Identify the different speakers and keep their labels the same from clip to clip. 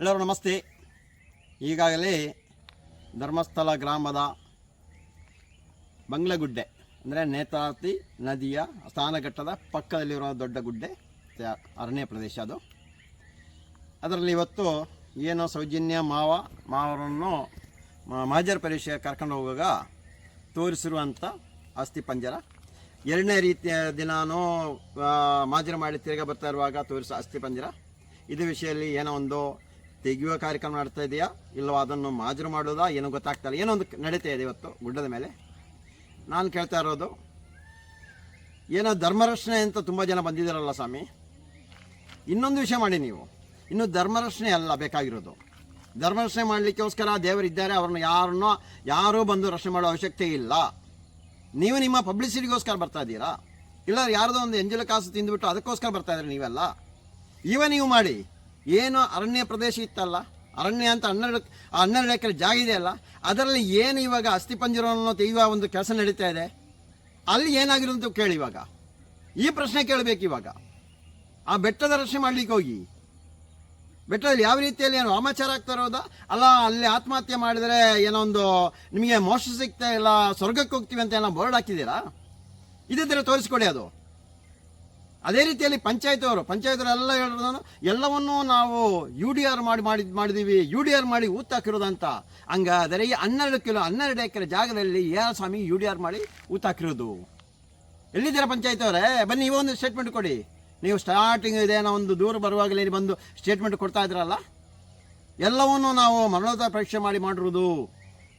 Speaker 1: ಎಲ್ಲರೂ ನಮಸ್ತೆ. ಈಗಾಗಲೇ ಧರ್ಮಸ್ಥಳ ಗ್ರಾಮದ ಬಂಗ್ಲಗುಡ್ಡೆ, ಅಂದರೆ ನೇತಾತಿ ನದಿಯ ಸ್ನಾನಘಟ್ಟದ ಪಕ್ಕದಲ್ಲಿರುವ ದೊಡ್ಡ ಗುಡ್ಡೆ ಅರಣ್ಯ ಪ್ರದೇಶ ಅದು. ಅದರಲ್ಲಿ ಇವತ್ತು ಏನೋ ಸೌಜನ್ಯ ಮಾವ, ಮಾವರನ್ನು ಮಾಜರ್ ಪರೀಕ್ಷೆ ಕರ್ಕೊಂಡು ಹೋಗುವಾಗ ತೋರಿಸಿರುವಂಥ ಅಸ್ಥಿ ಪಂಜರ. ಎರಡನೇ ರೀತಿಯ ದಿನಾನೂ ಮಾಜರ ಮಾಡಿ ತಿರುಗ ಬರ್ತಾ ಇರುವಾಗ ತೋರಿಸೋ ಅಸ್ಥಿ ಪಂಜರ. ಇದು ವಿಷಯದಲ್ಲಿ ಏನೋ ಒಂದು ತೆಗೆಯುವ ಕಾರ್ಯಕ್ರಮ ನಡ್ತಾ ಇದೆಯಾ? ಇಲ್ಲವೋ ಅದನ್ನು ಮಾಜರು ಮಾಡೋದಾ ಏನೋ ಗೊತ್ತಾಗ್ತಾ ಇಲ್ಲ. ಏನೋ ಒಂದು ನಡೀತಾ ಇದೆ ಇವತ್ತು ಗುಡ್ಡದ ಮೇಲೆ. ನಾನು ಕೇಳ್ತಾ ಇರೋದು, ಏನೋ ಧರ್ಮರಕ್ಷಣೆ ಅಂತ ತುಂಬ ಜನ ಬಂದಿದ್ದಾರಲ್ಲ ಸ್ವಾಮಿ. ಇನ್ನೊಂದು ವಿಷಯ ಮಾಡಿ ನೀವು. ಇನ್ನು ಧರ್ಮರಕ್ಷಣೆ ಅಲ್ಲ ಬೇಕಾಗಿರೋದು. ಧರ್ಮರಕ್ಷಣೆ ಮಾಡಲಿಕ್ಕೋಸ್ಕರ ದೇವರಿದ್ದಾರೆ ಅವ್ರನ್ನ ಯಾರನ್ನೋ, ಯಾರೂ ಬಂದು ರಕ್ಷಣೆ ಮಾಡೋ ಅವಶ್ಯಕತೆ ಇಲ್ಲ. ನೀವು ನಿಮ್ಮ ಪಬ್ಲಿಸಿಟಿಗೋಸ್ಕರ ಬರ್ತಾ ಇದ್ದೀರಾ? ಇಲ್ಲ ಯಾರದೋ ಒಂದು ಎಂಜಲ ಕಾಸು ತಿಂದುಬಿಟ್ಟು ಅದಕ್ಕೋಸ್ಕರ ಬರ್ತಾ ಇದ್ರಿ ನೀವೆಲ್ಲ? ಇವ ನೀವು ಮಾಡಿ. ಏನು ಅರಣ್ಯ ಪ್ರದೇಶ ಇತ್ತಲ್ಲ, ಅರಣ್ಯ ಅಂತ ಹನ್ನೆರಡು ಹನ್ನೆರಡು ಎಕರೆ ಜಾಗ ಇದೆಯಲ್ಲ ಅದರಲ್ಲಿ ಏನು ಇವಾಗ ಅಸ್ಥಿಪಂಜರವನ್ನು ತೆಗೆಯುವ ಒಂದು ಕೆಲಸ ನಡೀತಾ ಇದೆ? ಅಲ್ಲಿ ಏನಾಗಿರೋ ಅಂತ ಕೇಳಿ ಇವಾಗ. ಈ ಪ್ರಶ್ನೆ ಕೇಳಬೇಕು ಇವಾಗ. ಆ ಬೆಟ್ಟದ ರಕ್ಷಣೆ ಮಾಡ್ಲಿಕ್ಕೆ ಹೋಗಿ. ಬೆಟ್ಟದಲ್ಲಿ ಯಾವ ರೀತಿಯಲ್ಲಿ ಏನು ವಾಮಾಚಾರ ಆಗ್ತಾ ಇರೋದಾ? ಅಲ್ಲ, ಅಲ್ಲಿ ಆತ್ಮಹತ್ಯೆ ಮಾಡಿದರೆ ಏನೋ ಒಂದು ನಿಮಗೆ ಮೋಸ ಸಿಗ್ತಾ ಇಲ್ಲ, ಸ್ವರ್ಗಕ್ಕೆ ಹೋಗ್ತೀವಿ ಅಂತ ಏನೋ ಬೋರ್ಡ್ ಹಾಕಿದ್ದೀರಾ? ಇದ್ದರೆ ತೋರಿಸ್ಕೊಡಿ ಅದು. ಅದೇ ರೀತಿಯಲ್ಲಿ ಪಂಚಾಯತ್ ಅವರು ಪಂಚಾಯತ್ ಎಲ್ಲ ಹೇಳಿದ್ರು ಎಲ್ಲವನ್ನೂ ನಾವು ಯು ಡಿ ಆರ್ ಮಾಡಿ ಮಾಡಿ, ಮಾಡಿದೀವಿ. ಯು ಡಿ ಆರ್ ಮಾಡಿ ಊತ್ ಹಾಕಿರೋದಂತ. ಹಂಗಾದರೆ ಈ ಹನ್ನೆರಡು ಕಿಲೋ, ಹನ್ನೆರಡು ಎಕರೆ ಜಾಗದಲ್ಲಿ ಯಾರ ಸ್ವಾಮಿ ಯು ಡಿ ಆರ್ ಮಾಡಿ ಊತ್ ಹಾಕಿರೋದು. ಎಲ್ಲಿದ್ದೀರಾ ಪಂಚಾಯತ್ ಅವರೇ ಬನ್ನಿ ಒಂದು ಸ್ಟೇಟ್ಮೆಂಟ್ ಕೊಡಿ. ನೀವು ಸ್ಟಾರ್ಟಿಂಗ್ ಇದೇನೋ ಒಂದು ದೂರ ಬರುವಾಗಲೇ ಬಂದು ಸ್ಟೇಟ್ಮೆಂಟ್ ಕೊಡ್ತಾ ಇದ್ರಲ್ಲ? ಎಲ್ಲವನ್ನು ನಾವು ಮರಣೋತ್ತರ ಪರೀಕ್ಷೆ ಮಾಡಿ ಮಾಡಿರೋದು.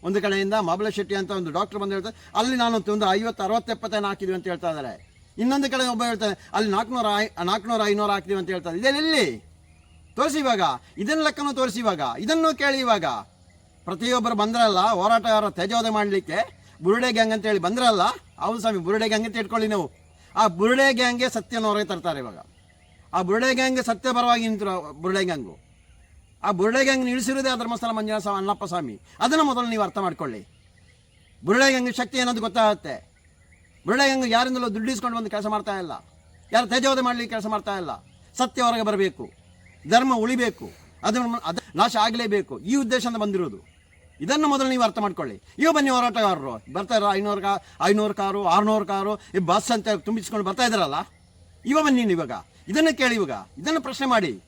Speaker 1: ಒಂದು ಕಡೆಯಿಂದ ಮಬಲ ಶೆಟ್ಟಿ ಅಂತ ಒಂದು ಡಾಕ್ಟರ್ ಬಂದು ಹೇಳ್ತಾರೆ. ಅಲ್ಲಿ ನಾನು ಒಂದು ಐವತ್ತು, ಅರವತ್ತು ಎಪ್ಪತ್ತೇನು ಹಾಕಿದ್ವಿ ಅಂತ ಹೇಳ್ತಾ ಇದ್ದಾರೆ. ಇನ್ನೊಂದು ಕಡೆ ಒಬ್ಬ ಹೇಳ್ತಾನೆ, ಅಲ್ಲಿ ನಾಲ್ಕುನೂರ ನಾಲ್ಕುನೂರ ಐನೂರು ಹಾಕ್ತೀವಿ ಅಂತ ಹೇಳ್ತಾರೆ ಇದೇನು ಎಲ್ಲಿ ತೋರಿಸಿ ಇವಾಗ. ಇದನ್ನ ಲೆಕ್ಕನೂ ತೋರಿಸಿ ಇವಾಗ. ಇದನ್ನು ಕೇಳಿ ಇವಾಗ. ಪ್ರತಿಯೊಬ್ಬರು ಬಂದ್ರಲ್ಲ, ಹೋರಾಟಗಾರ ತ್ಯಜೋದೆ ಮಾಡಲಿಕ್ಕೆ, ಬುರುಡೆ ಗ್ಯಾಂಗ್ ಅಂತ ಹೇಳಿ ಬಂದ್ರಲ್ಲ, ಹೌದು ಸ್ವಾಮಿ, ಬುರುಡೆ ಗ್ಯಾಂಗ್ ಅಂತ ಇಟ್ಕೊಳ್ಳಿ ನಾವು. ಆ ಬುರುಡೆ ಗ್ಯಾಂಗ್ಗೆ ಸತ್ಯನ ಹೊರಗೆ ತರ್ತಾರೆ ಇವಾಗ. ಆ ಬುರುಡೆ ಗ್ಯಾಂಗ್ ಸತ್ಯ ಪರವಾಗಿ ನಿಂತರು ಬುರುಡೆ ಗ್ಯಾಂಗು. ಆ ಬುರುಡೆ ಗ್ಯಾಂಗ್ ನಿಲ್ಲಿಸಿರೋದೇ ಆ ಧರ್ಮಸ್ಥಳ ಮಂಜುನಾಥ ಸ್ವಾಮಿ, ಅಣ್ಣಪ್ಪ ಸ್ವಾಮಿ. ಅದನ್ನು ಮೊದಲು ನೀವು ಅರ್ಥ ಮಾಡ್ಕೊಳ್ಳಿ. ಬುರುಡೆ ಗ್ಯಾಂಗ್ ಶಕ್ತಿ ಅನ್ನೋದು ಗೊತ್ತಾಗುತ್ತೆ? ಬುರುಡೆ ಗ್ಯಾಂಗ್ ಯಾರಿಂದಲೂ ದುಡ್ಡು ಇಸ್ಕೊಂಡು ಬಂದು ಕೆಲಸ ಮಾಡ್ತಾ ಇಲ್ಲ. ಯಾರು ತೇಜೋವಧೆ ಮಾಡಲಿಕ್ಕೆ ಕೆಲಸ ಮಾಡ್ತಾ ಇಲ್ಲ. ಸತ್ಯ ಹೊರಗೆ ಬರಬೇಕು. ಧರ್ಮ ಉಳಿಬೇಕು. ಅದನ್ನು ಅದು ನಾಶ ಆಗಲೇಬೇಕು. ಈ ಉದ್ದೇಶದಿಂದ ಬಂದಿರೋದು. ಇದನ್ನು ಮೊದಲು ನೀವು ಅರ್ಥ ಮಾಡ್ಕೊಳ್ಳಿ. ಇವ ಬನ್ನಿ ಹೋರಾಟಗಾರರು. ಇರೋ ಐನೂರು ಕಾ ಐನೂರು ಕಾರು, ಆರುನೂರು ಕಾರು, ಈ ಬಸ್ ಅಂತ ತುಂಬಿಸ್ಕೊಂಡು ಬರ್ತಾ ಇದ್ದಾರಲ್ಲ? ಇವ ಬನ್ನಿ ನೀವು ಇವಾಗ. ಇದನ್ನು ಕೇಳಿ ಇವಾಗ. ಇದನ್ನು ಪ್ರಶ್ನೆ ಮಾಡಿ.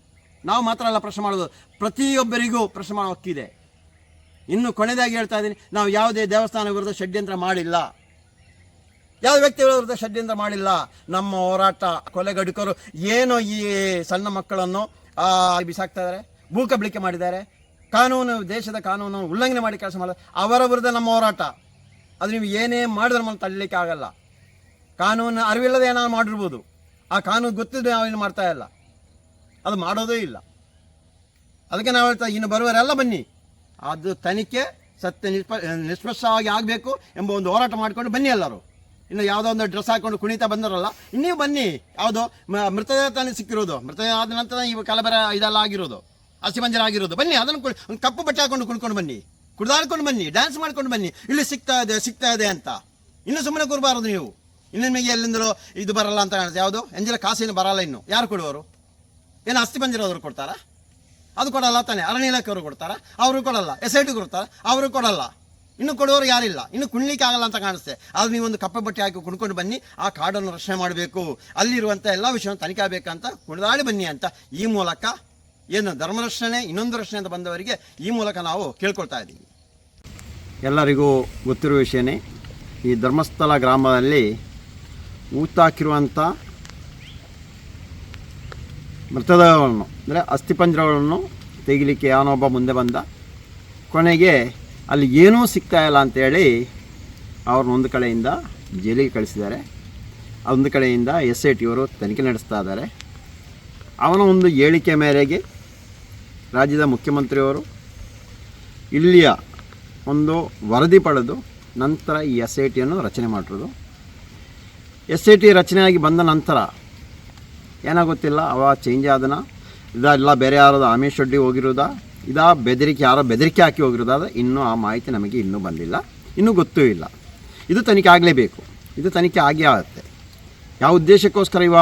Speaker 1: ನಾವು ಮಾತ್ರ ಅಲ್ಲ ಪ್ರಶ್ನೆ ಮಾಡೋದು. ಪ್ರತಿಯೊಬ್ಬರಿಗೂ ಪ್ರಶ್ನೆ ಮಾಡೋ ಹಕ್ಕಿದೆ. ಇನ್ನು ಕೊನೆಯದಾಗಿ ಹೇಳ್ತಾ ಇದ್ದೀನಿ, ನಾವು ಯಾವುದೇ ದೇವಸ್ಥಾನ ವಿರುದ್ಧ ಷಡ್ಯಂತ್ರ ಮಾಡಿಲ್ಲ. ಯಾವ ವ್ಯಕ್ತಿಗಳ ವಿರುದ್ಧ ಷಡ್ಯಂತ್ರ ಮಾಡಿಲ್ಲ? ನಮ್ಮ ಹೋರಾಟ ಕೊಲೆಗಡುಕರು ಏನು ಈ ಸಣ್ಣ ಮಕ್ಕಳನ್ನು ಬಿಸಾಕ್ತಾ ಇದ್ದಾರೆ ಭೂಕಬಳಿಕೆ ಮಾಡಿದ್ದಾರೆ. ಕಾನೂನು, ದೇಶದ ಕಾನೂನು ಉಲ್ಲಂಘನೆ ಮಾಡಿ ಕೆಲಸ ಮಾಡಿದ ಅವರ ವಿರುದ್ಧ ನಮ್ಮ ಹೋರಾಟ. ಅದು ನೀವು ಏನೇ ಮಾಡಿದ್ರೆ ನಮ್ಮನ್ನು ತಳ್ಳಲಿಕ್ಕೆ ಆಗಲ್ಲ. ಕಾನೂನು ಅರಿವಿಲ್ಲದೆ ಏನಾದ್ರು ಮಾಡಿರ್ಬೋದು. ಆ ಕಾನೂನು ಗೊತ್ತಿದ್ದು ನಾವೇನು ಮಾಡ್ತಾ ಇಲ್ಲ. ಅದು ಮಾಡೋದೇ ಇಲ್ಲ. ಅದಕ್ಕೆ ನಾವು ಹೇಳ್ತಾ, ಇನ್ನು ಬರುವರೆಲ್ಲ ಬನ್ನಿ. ಅದು ತನಿಖೆ ಸತ್ಯ ನಿಷ್ಪ, ನಿಷ್ಪಕ್ಷವಾಗಿ ಆಗಬೇಕು ಎಂಬ ಒಂದು ಹೋರಾಟ ಮಾಡಿಕೊಂಡು ಬನ್ನಿ ಎಲ್ಲರೂ. ಇನ್ನು ಯಾವುದೋ ಒಂದು ಡ್ರೆಸ್ ಹಾಕೊಂಡು ಕುಣಿತಾ ಬಂದಿರಲ್ಲ ಇನ್ನೂ ಬನ್ನಿ. ಯಾವುದು? ಮೃತದೇಹ ತಾನೇ ಸಿಕ್ಕಿರೋದು. ಮೃತದೇಹ ಆದ ನಂತರ ಈ ಕಲಬರ ಇದೆಲ್ಲ ಆಗಿರೋದು. ಅಸ್ಥಿಮಂಜರ ಆಗಿರೋದು. ಬನ್ನಿ, ಅದನ್ನು ಒಂದು ಕಪ್ಪು ಬಟ್ಟೆ ಹಾಕೊಂಡು ಕುಣ್ಕೊಂಡು ಬನ್ನಿ. ಕುಡ್ದಾಡ್ಕೊಂಡು ಬನ್ನಿ ಡ್ಯಾನ್ಸ್ ಮಾಡ್ಕೊಂಡು ಬನ್ನಿ. ಇಲ್ಲಿ ಸಿಗ್ತಾ ಇದೆ ಸಿಗ್ತಾ ಇದೆ ಅಂತ. ಇನ್ನು ಸುಮ್ಮನೆ ಕೊಡಬಾರದು ನೀವು. ಇನ್ನು ನಿಮಗೆ ಎಲ್ಲಿಂದಲೂ ಇದು ಬರಲ್ಲ ಅಂತ ಕಾಣುತ್ತೆ. ಯಾವುದು? ಎಂಜಲ ಕಾಸಿನ ಬರಲ್ಲ ಇನ್ನು. ಯಾರು ಕೊಡುವರು ಏನು ಅಸ್ಥಿಪಂಜರ ಅವರು ಕೊಡ್ತಾರಾ? ಅದು ಕೊಡಲ್ಲ ತಾನೆ. ಅರಣ್ಯ ಇಲಾಖೆಯವರು ಕೊಡ್ತಾರಾ? ಅವರು ಕೊಡಲ್ಲ. ಎಸ್ ಐ ಟಿ ಕೊಡ್ತಾರ? ಅವರು ಕೊಡಲ್ಲ. ಇನ್ನು ಕೊಡೋರು ಯಾರಿಲ್ಲ. ಇನ್ನು ಕುಣ್ಲಿಕ್ಕೆ ಆಗಲ್ಲ ಅಂತ ಕಾಣಿಸುತ್ತೆ ಆದ್ರೆ ನೀವು ಒಂದು ಕಪ್ಪೆ ಬಟ್ಟೆ ಹಾಕಿ ಕುಣ್ಕೊಂಡು ಬನ್ನಿ, ಆ ಕಾಡನ್ನು ರಕ್ಷಣೆ ಮಾಡಬೇಕು. ಅಲ್ಲಿರುವಂಥ ಎಲ್ಲ ವಿಷಯವನ್ನು ತನಿಖೆ ಆಗಬೇಕಂತ ಕುಣಿದಾಡಿ ಬನ್ನಿ ಅಂತ ಈ ಮೂಲಕ ಏನು ಧರ್ಮ ರಕ್ಷಣೆ, ಇನ್ನೊಂದು ರಕ್ಷಣೆ ಅಂತ ಬಂದವರಿಗೆ ಈ ಮೂಲಕ ನಾವು ಕೇಳ್ಕೊಳ್ತಾ ಇದ್ದೀವಿ. ಎಲ್ಲರಿಗೂ ಗೊತ್ತಿರುವ ವಿಷಯನೇ, ಈ ಧರ್ಮಸ್ಥಳ ಗ್ರಾಮದಲ್ಲಿ ಊತಾಕಿರುವಂಥ ಮೃತದೇಹಗಳನ್ನು ಅಂದರೆ ಅಸ್ಥಿಪಂಜರಗಳನ್ನು ತೆಗಿಲಿಕ್ಕೆ ಯಾವನೊಬ್ಬ ಮುಂದೆ ಬಂದ. ಕೊನೆಗೆ ಅಲ್ಲಿ ಏನೂ ಸಿಗ್ತಾ ಇಲ್ಲ ಅಂತೇಳಿ ಅವ್ರನ್ನ ಒಂದು ಕಡೆಯಿಂದ ಜೈಲಿಗೆ ಕಳಿಸಿದ್ದಾರೆ. ಒಂದು ಕಡೆಯಿಂದ ಎಸ್ ಐ ಟಿಯವರು ತನಿಖೆ ನಡೆಸ್ತಾ ಇದ್ದಾರೆ. ಅವನ ಒಂದು ಹೇಳಿಕೆ ಮೇರೆಗೆ ರಾಜ್ಯದ ಮುಖ್ಯಮಂತ್ರಿಯವರು ಇಲ್ಲಿಯ ಒಂದು ವರದಿ ಪಡೆದು ನಂತರ ಈ ಎಸ್ ಐ ಟಿಯನ್ನು ರಚನೆ ಮಾಡಿರೋದು. ಎಸ್ ಐ ಟಿ ರಚನೆಯಾಗಿ ಬಂದ ನಂತರ ಏನಾಗುತ್ತಿಲ್ಲ? ಅವ ಚೇಂಜ್ ಆದನ? ಇದೆಲ್ಲ ಬೇರೆ ಯಾರದ ಆಮೇಶ್ ಶೆಡ್ಡಿ ಹೋಗಿರೋದಾ? ಇದಾ ಬೆದರಿಕೆ ಯಾರೋ ಬೆದರಿಕೆ ಹಾಕಿ ಹೋಗಿರೋದಾದ ಇನ್ನೂ ಆ ಮಾಹಿತಿ ನಮಗೆ ಇನ್ನೂ ಬಂದಿಲ್ಲ ಇನ್ನೂ ಗೊತ್ತೂ ಇಲ್ಲ ಇದು ತನಿಖೆ ಆಗಲೇಬೇಕು ಇದು ತನಿಖೆ ಆಗೇ ಆಗುತ್ತೆ ಯಾವ ಉದ್ದೇಶಕ್ಕೋಸ್ಕರ ಇವ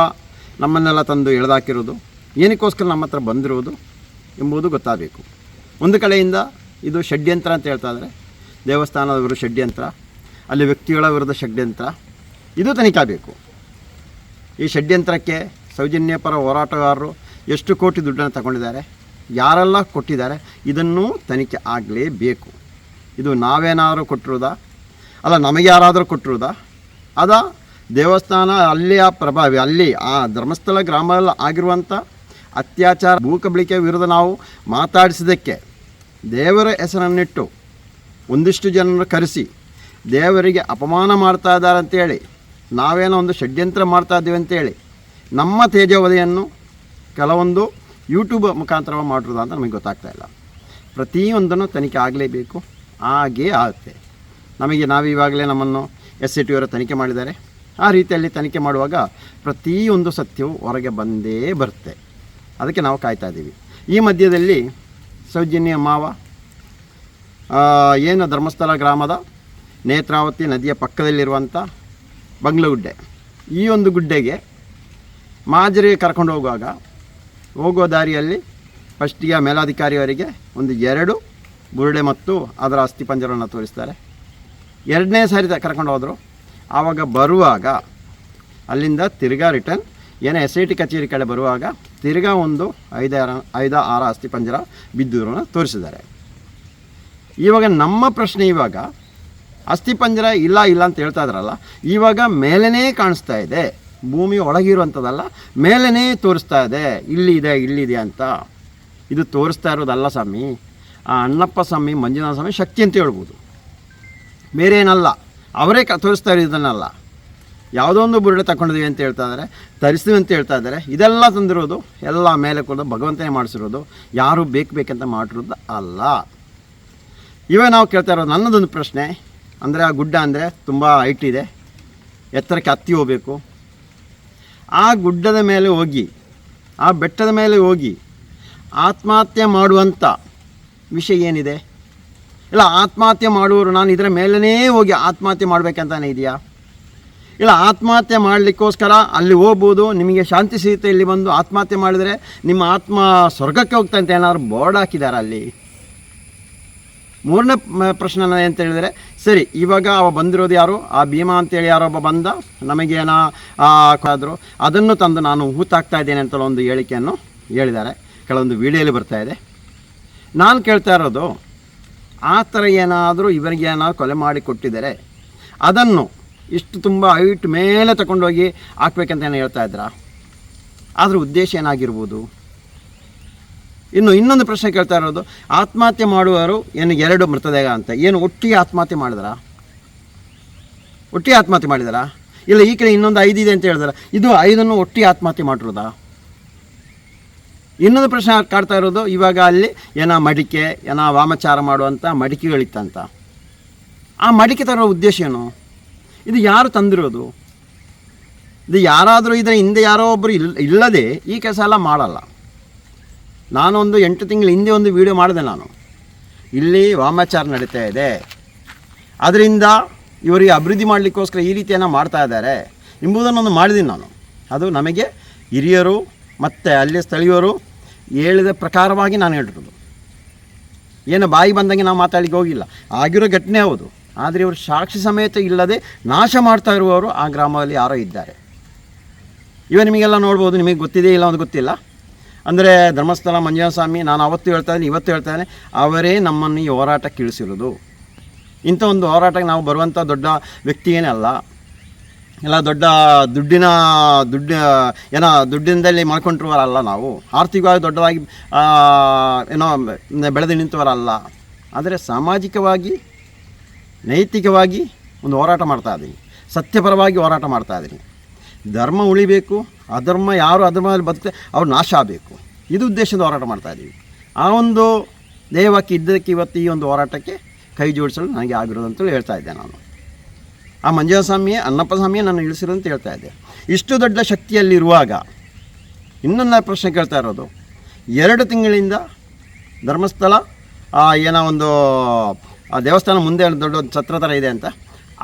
Speaker 1: ನಮ್ಮನ್ನೆಲ್ಲ ತಂದು ಎಳೆದಾಕಿರೋದು ಏನಕ್ಕೋಸ್ಕರ ನಮ್ಮ ಹತ್ರ ಬಂದಿರೋದು ಎಂಬುದು ಗೊತ್ತಾಗಬೇಕು ಒಂದು ಕಡೆಯಿಂದ ಇದು ಷಡ್ಯಂತ್ರ ಅಂತ ಹೇಳ್ತಾ ಇದ್ದಾರೆ ದೇವಸ್ಥಾನದ ವಿರುದ್ಧ ಷಡ್ಯಂತ್ರ ಅಲ್ಲಿ ವ್ಯಕ್ತಿಗಳ ವಿರುದ್ಧ ಷಡ್ಯಂತ್ರ ಇದು ತನಿಖೆ ಆಗಬೇಕು ಈ ಷಡ್ಯಂತ್ರಕ್ಕೆ ಸೌಜನ್ಯ ಪರ ಹೋರಾಟಗಾರರು ಎಷ್ಟು ಕೋಟಿ ದುಡ್ಡನ್ನು ತಗೊಂಡಿದ್ದಾರೆ ಯಾರೆಲ್ಲ ಕೊಟ್ಟಿದ್ದಾರೆ ಇದನ್ನು ತನಿಖೆ ಆಗಲೇಬೇಕು. ಇದು ನಾವೇನಾದರೂ ಕೊಟ್ಟಿರೋದಾ ಅಲ್ಲ, ನಮಗೆ ಯಾರಾದರೂ ಕೊಟ್ಟಿರೋದಾ ಅದ? ದೇವಸ್ಥಾನ ಅಲ್ಲಿಯ ಪ್ರಭಾವಿ, ಅಲ್ಲಿ ಆ ಧರ್ಮಸ್ಥಳ ಗ್ರಾಮದಲ್ಲಿ ಆಗಿರುವಂಥ ಅತ್ಯಾಚಾರ ಭೂಕಬಳಿಕೆ ವಿರುದ್ಧ ನಾವು ಮಾತಾಡಿಸಿದ್ದಕ್ಕೆ ದೇವರ ಹೆಸರನ್ನಿಟ್ಟು ಒಂದಿಷ್ಟು ಜನರು ಕರೆಸಿ ದೇವರಿಗೆ ಅಪಮಾನ ಮಾಡ್ತಾ ಇದ್ದಾರೆ ಅಂತೇಳಿ ನಾವೇನೋ ಒಂದು ಷಡ್ಯಂತ್ರ ಮಾಡ್ತಾ ಇದ್ದೀವಿ ಅಂತೇಳಿ ನಮ್ಮ ತೇಜವಧಿಯನ್ನು ಕೆಲವೊಂದು ಯೂಟ್ಯೂಬ್ ಮುಖಾಂತರ ಮಾಡಿರೋದು ಅಂತ ನಮಗೆ ಗೊತ್ತಾಗ್ತಾ ಇಲ್ಲ. ಪ್ರತಿಯೊಂದನ್ನು ತನಿಖೆ ಆಗಲೇಬೇಕು. ಹಾಗೇ ಆಗುತ್ತೆ. ನಮಗೆ ನಾವು ಇವಾಗಲೇ ನಮ್ಮನ್ನು ಎಸ್ ಸಿ ಟಿ ಅವರ ತನಿಖೆ ಮಾಡಿದ್ದಾರೆ. ಆ ರೀತಿಯಲ್ಲಿ ತನಿಖೆ ಮಾಡುವಾಗ ಪ್ರತಿಯೊಂದು ಸತ್ಯವು ಹೊರಗೆ ಬಂದೇ ಬರುತ್ತೆ. ಅದಕ್ಕೆ ನಾವು ಕಾಯ್ತಾ ಇದ್ದೀವಿ. ಈ ಮಧ್ಯದಲ್ಲಿ ಸೌಜನ್ಯ ಮಾವ ಏನು ಧರ್ಮಸ್ಥಳ ಗ್ರಾಮದ ನೇತ್ರಾವತಿ ನದಿಯ ಪಕ್ಕದಲ್ಲಿರುವಂಥ ಬಂಗ್ಲಗುಡ್ಡೆ ಈ ಒಂದು ಗುಡ್ಡೆಗೆ ಮಾಜರಿ ಕರ್ಕೊಂಡು ಹೋಗುವಾಗ ಹೋಗೋ ದಾರಿಯಲ್ಲಿ ಫಸ್ಟಿಗೆ ಮೇಲಾಧಿಕಾರಿಯವರಿಗೆ ಒಂದು ಎರಡು ಬುರುಡೆ ಮತ್ತು ಅದರ ಅಸ್ಥಿಪಂಜರವನ್ನು ತೋರಿಸ್ತಾರೆ. ಎರಡನೇ ಸಾರಿ ಕರ್ಕೊಂಡು ಹೋದರು. ಆವಾಗ ಬರುವಾಗ ಅಲ್ಲಿಂದ ತಿರ್ಗಾ ರಿಟರ್ನ್ ಏನೇ ಎಸ್ ಐ ಟಿ ಕಚೇರಿ ಕಡೆ ಬರುವಾಗ ತಿರ್ಗಾ ಒಂದು ಐದಾರ ಐದ ಆರು ಅಸ್ಥಿಪಂಜರ ಬಿದ್ದಿರೋನ ತೋರಿಸಿದ್ದಾರೆ. ಇವಾಗ ನಮ್ಮ ಪ್ರಶ್ನೆ ಇವಾಗ ಅಸ್ಥಿಪಂಜರ ಇಲ್ಲ ಇಲ್ಲ ಅಂತ ಹೇಳ್ತಾ ಇದ್ರಲ್ಲ, ಇವಾಗ ಮೇಲೇ ಕಾಣಿಸ್ತಾ ಇದೆ. ಭೂಮಿ ಒಳಗಿರುವಂಥದ್ದಲ್ಲ ಮೇಲೇ ತೋರಿಸ್ತಾ ಇದೆ ಇಲ್ಲಿದೆ ಇಲ್ಲಿದೆ ಅಂತ. ಇದು ತೋರಿಸ್ತಾ ಇರೋದಲ್ಲ ಸ್ವಾಮಿ. ಆ ಅಣ್ಣಪ್ಪ ಸ್ವಾಮಿ, ಮಂಜುನಾಥ ಸ್ವಾಮಿ ಶಕ್ತಿ ಅಂತ ಹೇಳ್ಬೋದು. ಬೇರೆ ಅವರೇ ಕ, ತೋರಿಸ್ತಾ ಇರೋದನ್ನಲ್ಲ ಯಾವುದೋ ಒಂದು ಬುರುಡೆ ತಗೊಂಡಿದ್ದೀವಿ ಅಂತ ಹೇಳ್ತಾ ಇದ್ದಾರೆ, ತರಿಸ್ತೀವಿ ಅಂತ ಹೇಳ್ತಾ ಇದ್ದಾರೆ. ಇದೆಲ್ಲ ತಂದಿರೋದು, ಎಲ್ಲ ಮೇಲೆ ಕೂಡ ಭಗವಂತನೇ ಮಾಡಿಸಿರೋದು. ಯಾರು ಬೇಕು ಬೇಕಂತ ಮಾಡಿರೋದು ಅಲ್ಲ. ಇವಾಗ ನಾವು ಕೇಳ್ತಾ ಇರೋದು ನನ್ನದೊಂದು ಪ್ರಶ್ನೆ. ಅಂದರೆ ಆ ಗುಡ್ಡ ಅಂದರೆ ತುಂಬ ಹೈಟ್ ಇದೆ. ಎತ್ತರಕ್ಕೆ ಹತ್ತಿ ಹೋಗಬೇಕು. ಆ ಗುಡ್ಡದ ಮೇಲೆ ಹೋಗಿ, ಆ ಬೆಟ್ಟದ ಮೇಲೆ ಹೋಗಿ, ಆತ್ಮಹತ್ಯೆ ಮಾಡುವಂಥ ವಿಷಯ ಏನಿದೆ? ಇಲ್ಲ, ಆತ್ಮಹತ್ಯೆ ಮಾಡುವವರು ನಾನು ಇದರ ಮೇಲೇ ಹೋಗಿ ಆತ್ಮಹತ್ಯೆ ಮಾಡಬೇಕಂತಾನೆ ಇದೆಯಾ? ಇಲ್ಲ, ಆತ್ಮಹತ್ಯೆ ಮಾಡಲಿಕ್ಕೋಸ್ಕರ ಅಲ್ಲಿ ಹೋಗ್ಬೋದು, ನಿಮಗೆ ಶಾಂತಿ ಸಿಗುತ್ತೆ ಇಲ್ಲಿ ಬಂದು ಆತ್ಮಹತ್ಯೆ ಮಾಡಿದರೆ, ನಿಮ್ಮ ಆತ್ಮ ಸ್ವರ್ಗಕ್ಕೆ ಹೋಗ್ತಾ ಅಂತ ಏನಾದ್ರು ಬೋರ್ಡ್ ಹಾಕಿದ್ದಾರೆ ಅಲ್ಲಿ? ಮೂರನೇ ಪ್ರಶ್ನೆ ಅಂತ ಹೇಳಿದರೆ ಸರಿ, ಇವಾಗ ಅವ ಬಂದಿರೋದು ಯಾರು? ಆ ಭೀಮಾ ಅಂತೇಳಿ ಯಾರೊಬ್ಬ ಬಂದ ನಮಗೇನ ಆದರು ಅದನ್ನು ತಂದು ನಾನು ಹೂತಾಗ್ತಾ ಇದ್ದೇನೆ ಅಂತ ಒಂದು ಹೇಳಿಕೆಯನ್ನು ಹೇಳಿದ್ದಾರೆ. ಕೆಲವೊಂದು ವಿಡಿಯೋಲಿ ಬರ್ತಾ ಇದೆ. ನಾನು ಕೇಳ್ತಾ ಇರೋದು, ಆ ಥರ ಏನಾದರೂ ಇವರಿಗೆ ಏನಾದ್ರು ಕೊಲೆ ಮಾಡಿ ಕೊಟ್ಟಿದ್ದಾರೆ, ಅದನ್ನು ಇಷ್ಟು ತುಂಬ ಹೈಟ್ ಮೇಲೆ ತಗೊಂಡೋಗಿ ಹಾಕ್ಬೇಕಂತ ಏನು ಹೇಳ್ತಾ ಇದ್ರಾ ಅದ್ರ ಉದ್ದೇಶ ಏನಾಗಿರ್ಬೋದು? ಇನ್ನು ಇನ್ನೊಂದು ಪ್ರಶ್ನೆ ಕೇಳ್ತಾ ಇರೋದು, ಆತ್ಮಹತ್ಯೆ ಮಾಡುವವರು ಏನು ಎರಡು ಮೃತದೇಹ ಅಂತ, ಏನು ಒಟ್ಟಿಗೆ ಆತ್ಮಹತ್ಯೆ ಮಾಡಿದಾರಾ? ಒಟ್ಟಿಗೆ ಆತ್ಮಹತ್ಯೆ ಮಾಡಿದಾರಾ? ಇಲ್ಲ ಈ ಕಡೆ ಇನ್ನೊಂದು ಐದು ಇದೆ ಅಂತ ಹೇಳಿದಾರ? ಇದು ಐದನ್ನು ಒಟ್ಟಿಗೆ ಆತ್ಮಹತ್ಯೆ ಮಾಡಿರೋದಾ? ಇನ್ನೊಂದು ಪ್ರಶ್ನೆ ಕಾಡ್ತಾ ಇರೋದು, ಇವಾಗ ಅಲ್ಲಿ ಏನೋ ಮಡಿಕೆ, ಏನೋ ವಾಮಚಾರ ಮಾಡುವಂಥ ಮಡಿಕೆಗಳಿತ್ತಂತ. ಆ ಮಡಿಕೆ ತರೋ ಉದ್ದೇಶ ಏನು? ಇದು ಯಾರು ತಂದಿರೋದು? ಇದು ಯಾರಾದರೂ ಇದರ ಹಿಂದೆ ಯಾರೋ ಒಬ್ಬರು ಇಲ್, ಇಲ್ಲದೆ ಈ ಕೆಲಸ ಎಲ್ಲ ಮಾಡಲ್ಲ. ನಾನೊಂದು ಎಂಟು ತಿಂಗಳ ಹಿಂದೆ ಒಂದು ವಿಡಿಯೋ ಮಾಡಿದೆ ನಾನು. ಇಲ್ಲಿ ವಾಮಾಚಾರ ನಡೀತಾ ಇದೆ. ಅದರಿಂದ ಇವರಿಗೆ ಅಭಿವೃದ್ಧಿ ಮಾಡಲಿಕ್ಕೋಸ್ಕರ ಈ ರೀತಿಯನ್ನು ಮಾಡ್ತಾ ಇದ್ದಾರೆ. ಎಂಬುದನ್ನೊಂದು ಮಾಡಿದ್ದೀನಿ ನಾನು. ಅದು ನಮಗೆ ಹಿರಿಯರು ಮತ್ತು ಅಲ್ಲಿ ಸ್ಥಳೀಯರು ಹೇಳಿದ ಪ್ರಕಾರವಾಗಿ ನಾನು ಹೇಳಿರೋದು ಏನು ಬಾಯಿ ಬಂದಂಗೆ ನಾವು ಮಾತಾಡಲಿಕ್ಕೆ ಹೋಗಿಲ್ಲ. ಆಗಿರೋ ಘಟನೆ ಹೌದು. ಆದರೆ ಇವರು ಸಾಕ್ಷಿ ಸಮೇತ ಇಲ್ಲದೆ ನಾಶ ಮಾಡ್ತಾ ಇರುವವರು ಆ ಗ್ರಾಮದಲ್ಲಿ ಯಾರೋ ಇದ್ದಾರೆ. ಇವ ನಿಮಗೆಲ್ಲ ನೋಡ್ಬೋದು, ನಿಮಗೆ ಗೊತ್ತಿದೆ ಇಲ್ಲ ಗೊತ್ತಿಲ್ಲ. ಅಂದರೆ ಧರ್ಮಸ್ಥಳ ಮಂಜುನಾಥ ಸ್ವಾಮಿ ನಾನು ಅವತ್ತು ಹೇಳ್ತಾ ಇದ್ದೀನಿ, ಇವತ್ತು ಹೇಳ್ತಾ ಅವರೇ ನಮ್ಮನ್ನು ಈ ಹೋರಾಟಕ್ಕೆ ಇಳಿಸಿರೋದು ಇಂಥ ಒಂದು ಹೋರಾಟಕ್ಕೆ ನಾವು ಬರುವಂಥ ದೊಡ್ಡ ವ್ಯಕ್ತಿ ಅಲ್ಲ. ಎಲ್ಲ ದೊಡ್ಡ ದುಡ್ಡಿನ, ದುಡ್ಡು, ಏನೋ ದುಡ್ಡಿನದಲ್ಲಿ ಮಾಡ್ಕೊಂಡಿರುವರಲ್ಲ ನಾವು. ಆರ್ಥಿಕವಾಗಿ ದೊಡ್ಡದಾಗಿ ಏನೋ ಬೆಳೆದು ನಿಂತವರಲ್ಲ. ಆದರೆ ಸಾಮಾಜಿಕವಾಗಿ, ನೈತಿಕವಾಗಿ ಒಂದು ಹೋರಾಟ ಮಾಡ್ತಾ ಇದ್ದೀನಿ ಸತ್ಯಪರವಾಗಿ ಹೋರಾಟ ಮಾಡ್ತಾ ಇದ್ದೀನಿ ಧರ್ಮ ಉಳಿಬೇಕು ಅಧರ್ಮ ಯಾರು ಅಧರ್ಮದಲ್ಲಿ ಬದುಕ್ತೆ ಅವ್ರು ನಾಶ ಆಗಬೇಕು. ಇದು ಉದ್ದೇಶದ ಹೋರಾಟ ಮಾಡ್ತಾ ಇದ್ದೀವಿ ಆ ಒಂದು ದೇವಕ್ಕೆ ಇದ್ದಕ್ಕೆ ಇವತ್ತು ಈ ಒಂದು ಹೋರಾಟಕ್ಕೆ ಕೈ ಜೋಡಿಸಲು ನನಗೆ ಆಗಿರೋದು ಅಂತೇಳಿ ಹೇಳ್ತಾ ಇದ್ದೆ ನಾನು. ಆ ಮಂಜುನಾಥ ಸ್ವಾಮಿಯೇ ಅನ್ನಪ್ಪ ಸ್ವಾಮಿಯೇ ನಾನು ಇಳಿಸಿರು ಅಂತ ಹೇಳ್ತಾ ಇದ್ದೆ. ಇಷ್ಟು ದೊಡ್ಡ ಶಕ್ತಿಯಲ್ಲಿರುವಾಗ ಇನ್ನೊಂದು ಪ್ರಶ್ನೆ ಕೇಳ್ತಾ ಇರೋದು. ಎರಡು ತಿಂಗಳಿಂದ ಧರ್ಮಸ್ಥಳ ಏನೋ ಒಂದು ದೇವಸ್ಥಾನ ಮುಂದೆ ದೊಡ್ಡ ಒಂದು ಛತ್ರ ಥರ ಇದೆ ಅಂತ,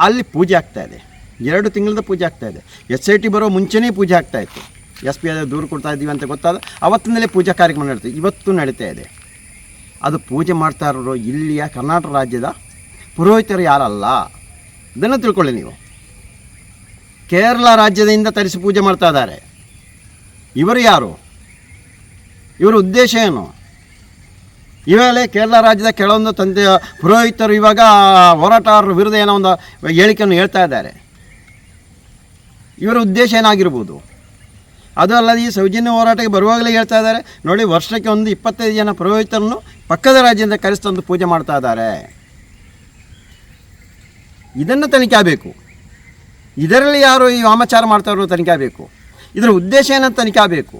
Speaker 1: ಅಲ್ಲಿ ಪೂಜೆ ಆಗ್ತಾ ಇದೆ. ಎರಡು ತಿಂಗಳದ ಪೂಜೆ ಆಗ್ತಾ ಇದೆ. ಎಸ್ ಐ ಟಿ ಬರೋ ಮುಂಚೆನೇ ಪೂಜೆ ಆಗ್ತಾ ಇತ್ತು. ಎಸ್ ಪಿ ಆದರೆ ದೂರು ಕೊಡ್ತಾ ಇದ್ದೀವಿ ಅಂತ ಗೊತ್ತಾದ. ಅವತ್ತಿನಲ್ಲೇ ಪೂಜಾ ಕಾರ್ಯಕ್ರಮ ನಡೀತದೆ ಇವತ್ತು ನಡೀತಾ ಇದೆ. ಅದು ಪೂಜೆ ಮಾಡ್ತಾ ಇರೋರು ಇಲ್ಲಿಯ ಕರ್ನಾಟಕ ರಾಜ್ಯದ ಪುರೋಹಿತರು ಯಾರಲ್ಲ? ಇದನ್ನು ತಿಳ್ಕೊಳ್ಳಿ ನೀವು. ಕೇರಳ ರಾಜ್ಯದಿಂದ ತರಿಸಿ ಪೂಜೆ ಮಾಡ್ತಾ ಇದ್ದಾರೆ. ಇವರು ಯಾರು? ಇವರ ಉದ್ದೇಶ ಏನು? ಇವಾಗಲೇ ಕೇರಳ ರಾಜ್ಯದ ಕೆಲವೊಂದು ತಂದೆ, ಪುರೋಹಿತರು ಇವಾಗ ಹೋರಾಟಗಾರರ ವಿರುದ್ಧ ಏನೋ ಒಂದು ಹೇಳಿಕೆಯನ್ನು ಹೇಳ್ತಾ ಇದ್ದಾರೆ. ಇವರ ಉದ್ದೇಶ ಏನಾಗಿರ್ಬೋದು? ಅದು ಅಲ್ಲದೆ ಈ ಸೌಜನ್ಯ ಹೋರಾಟಕ್ಕೆ ಬರುವಾಗಲೇ ಹೇಳ್ತಾ ಇದ್ದಾರೆ. ನೋಡಿ, ವರ್ಷಕ್ಕೆ ಒಂದು ಇಪ್ಪತ್ತೈದು ಜನ ಪುರೋಹಿತರನ್ನು ಪಕ್ಕದ ರಾಜ್ಯದಿಂದ ಕರೆಸ್ತಂದು ಪೂಜೆ ಮಾಡ್ತಾ ಇದ್ದಾರೆ. ಇದನ್ನು ತನಿಖೆ ಆಗಬೇಕು. ಇದರಲ್ಲಿ ಯಾರು ಈ ವಾಮಾಚಾರ ಮಾಡ್ತಾ ಇರೋ ತನಿಖೆ ಆಗಬೇಕು. ಇದರ ಉದ್ದೇಶ ಏನಂತ ತನಿಖೆ ಆಗಬೇಕು.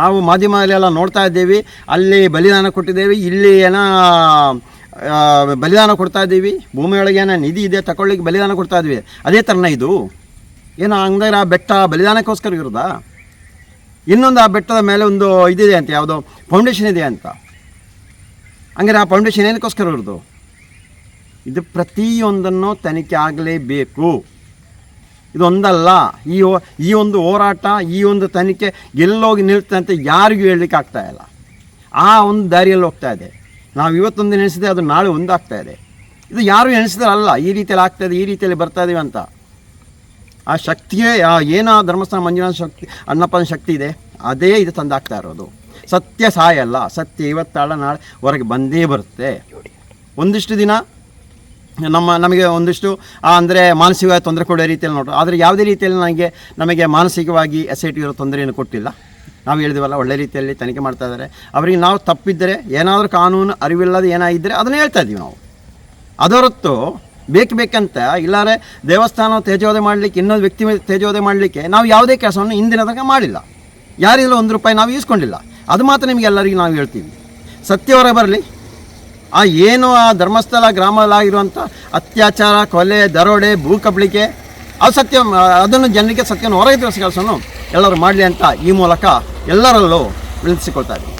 Speaker 1: ನಾವು ಮಾಧ್ಯಮದಲ್ಲೆಲ್ಲ ನೋಡ್ತಾ ಇದ್ದೀವಿ. ಅಲ್ಲಿ ಬಲಿದಾನ ಕೊಟ್ಟಿದ್ದೇವೆ. ಇಲ್ಲಿ ಏನೋ ಬಲಿದಾನ ಕೊಡ್ತಾ ಇದ್ದೀವಿ. ಭೂಮಿಯೊಳಗೆ ಏನೋ ನಿಧಿ ಇದೆ ತಗೊಳ್ಳಿಕ್ಕೆ ಬಲಿದಾನ ಕೊಡ್ತಾ ಇದ್ದೀವಿ. ಅದೇ ಥರನ ಇದು. ಏನು ಹಂಗಾದ್ರೆ ಆ ಬೆಟ್ಟ ಬಲಿದಾನಕ್ಕೋಸ್ಕರ ಇರೋದಾ ಇನ್ನೊಂದು ಆ ಬೆಟ್ಟದ ಮೇಲೆ ಒಂದು ಇದಿದೆ ಅಂತ, ಯಾವುದೋ ಫೌಂಡೇಶನ್ ಇದೆ ಅಂತ. ಹಂಗಾರೆ ಆ ಫೌಂಡೇಶನ್ ಏನಕ್ಕೋಸ್ಕರ ಇರೋದು ಇದು ಪ್ರತಿಯೊಂದನ್ನು ತನಿಖೆ ಆಗಲೇಬೇಕು. ಇದೊಂದಲ್ಲ, ಈ ಈ ಒಂದು ಹೋರಾಟ, ಈ ಒಂದು ತನಿಖೆ ಎಲ್ಲೋಗಿ ಅಂತ ಯಾರಿಗೂ ಹೇಳಲಿಕ್ಕೆ ಆಗ್ತಾ ಇಲ್ಲ. ಆ ಒಂದು ದಾರಿಯಲ್ಲಿ ಹೋಗ್ತಾ ಇದೆ. ನಾವು ಇವತ್ತೊಂದು ನೆನೆಸಿದೆ ಅದು ನಾಳೆ ಒಂದಾಗ್ತಾ ಇದೆ. ಇದು ಯಾರು ಎಣಿಸಿದ್ರಲ್ಲ, ಈ ರೀತಿಯಲ್ಲಿ ಆಗ್ತಾ ಇದೆ, ಈ ರೀತಿಯಲ್ಲಿ ಬರ್ತಾ ಇದ್ದೀವಿ ಅಂತ. ಆ ಶಕ್ತಿಯೇ, ಆ ಏನೋ ಧರ್ಮಸ್ಥಾನ ಮಂಜುನಾಥ ಶಕ್ತಿ, ಅಣ್ಣಪ್ಪನ ಶಕ್ತಿ ಇದೆ, ಅದೇ ಇದು ತಂದಾಗ್ತಾ ಇರೋದು. ಸತ್ಯ ಸಾಯಲ್ಲ, ಸತ್ಯ ಇವತ್ತಾಳ ನಾಳೆ ಹೊರಗೆ ಬಂದೇ ಬರುತ್ತೆ. ಒಂದಿಷ್ಟು ದಿನ ನಮ್ಮ, ನಮಗೆ ಒಂದಿಷ್ಟು ಅಂದರೆ ಮಾನಸಿಕವಾಗಿ ತೊಂದರೆ ಕೊಡೋ ರೀತಿಯಲ್ಲಿ ನೋಡ್ರು. ಆದರೆ ಯಾವುದೇ ರೀತಿಯಲ್ಲಿ ನನಗೆ, ನಮಗೆ ಮಾನಸಿಕವಾಗಿ ಎಸ್ ಐ ಟಿ ಇರೋ ತೊಂದರೆಯನ್ನು ಕೊಟ್ಟಿಲ್ಲ. ನಾವು ಹೇಳಿದ್ವಲ್ಲ, ಒಳ್ಳೆ ರೀತಿಯಲ್ಲಿ ತನಿಖೆ ಮಾಡ್ತಾ ಇದ್ದಾರೆ. ಅವರಿಗೆ ನಾವು ತಪ್ಪಿದ್ದರೆ, ಏನಾದರೂ ಕಾನೂನು ಅರಿವಿಲ್ಲದೆ ಏನಾಗಿದ್ದರೆ ಅದನ್ನು ಹೇಳ್ತಾ ಇದ್ದೀವಿ ನಾವು. ಅದರೊತ್ತು ಬೇಕು ಬೇಕಂತ, ಇಲ್ಲಾರೆ ದೇವಸ್ಥಾನ ತೇಜೋದೆ ಮಾಡಲಿಕ್ಕೆ, ಇನ್ನೊಂದು ವ್ಯಕ್ತಿ ತೇಜೋದೆ ಮಾಡಲಿಕ್ಕೆ ನಾವು ಯಾವುದೇ ಕೆಲಸವನ್ನು ಇಂದಿನ ತನಕ ಮಾಡಿಲ್ಲ. ಯಾರಿಲ್ಲ ಒಂದು ರೂಪಾಯಿ ನಾವು ಈಸ್ಕೊಂಡಿಲ್ಲ. ಅದು ಮಾತ್ರ ನಿಮಗೆ ಎಲ್ಲರಿಗೂ ನಾವು ಹೇಳ್ತೀವಿ. ಸತ್ಯವರ ಬರಲಿ. ಆ ಏನು ಆ ಧರ್ಮಸ್ಥಳ, ಗ್ರಾಮದಲ್ಲಾಗಿರುವಂಥ ಅತ್ಯಾಚಾರ, ಕೊಲೆ, ದರೋಡೆ ಭೂ ಕಬಳಿಕೆ ಅದು ಸತ್ಯ, ಅದನ್ನು ಜನರಿಗೆ ಸತ್ಯವನ್ನು ಹೊರಗೆ ತಿಳಿಸ ಕೆಲಸವನ್ನು ಎಲ್ಲರೂ ಮಾಡಲಿ ಅಂತ ಈ ಮೂಲಕ ಎಲ್ಲರಲ್ಲೂ ವಿನಂತಿಸಿಕೊಳ್ತಾ ಇದ್ದೀನಿ.